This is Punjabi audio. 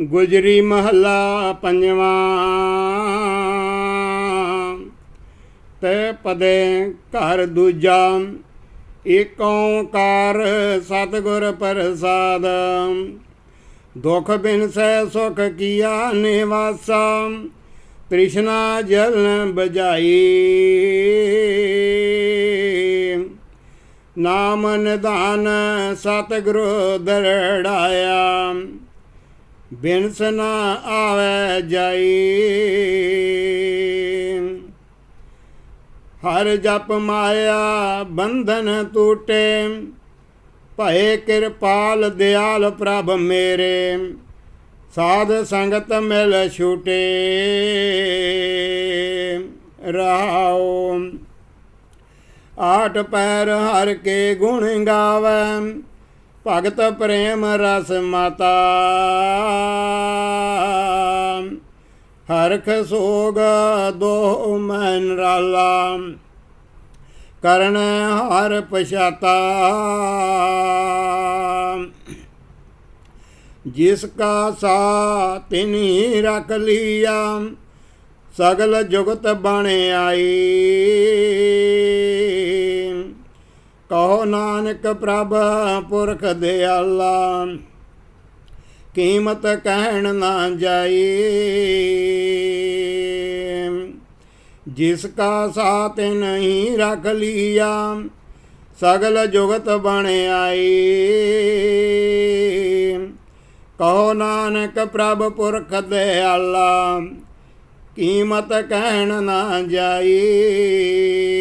ਗੁਜਰੀ ਮਹੱਲਾ ਪੰਜਵਾਂ। ਤੇ ਪਦੇ ਘਰ ਦੂਜਾ ਏਕ ਓੰਕਾਰ ਸਤਿਗੁਰ ਪ੍ਰਸਾਦ। ਦੁਖ ਬਿਨ ਸਹਿ ਸੁਖ ਕੀਆ ਨਿਵਾਸਾ, ਤ੍ਰਿਸ਼ਨਾ ਜਲ ਬਜਾਈ ਨਾਮ ਨਿਧਾਨ ਸਤਿਗੁਰੂ ਦਰੜਾਇਆ। ਬਿਨਸ ਨਾ ਆਵੇ ਜਾਈ। ਹਰ ਜਪ ਮਾਇਆ ਬੰਧਨ ਟੂਟੇ। ਭਏ ਕਿਰਪਾਲ ਦਿਆਲ ਪ੍ਰਭ ਮੇਰੇ। ਸਾਧ ਸੰਗਤ ਮਿਲ ਛੂਟੇ। ਰਹਾਉ ਆਠ ਪੈਰ ਹਰ ਕੇ ਗੁਣ ਗਾਵੇ। ਭਗਤ ਪ੍ਰੇਮ ਰਸ ਮਾਤਾ ਹਰਖ ਸੋਗ ਦੋ ਮਨ ਰਾਲਾ ਕਰਨ ਹਰ ਪਛਾਤਾ ਜਿਸ ਕਾ ਸਾ ਤਿਨੀ ਰਖ ਲਿਆ ਸਗਲ ਜੁਗਤ ਬਣ कहो नानक प्रभ, पुरख दयाला, कीमत कहण ना जाए जिसका साथ नहीं रख लिया, सगल जुगत बने आई। कहो नानक प्रभ, पुरख दयाला, कीमत कहण ना जाई।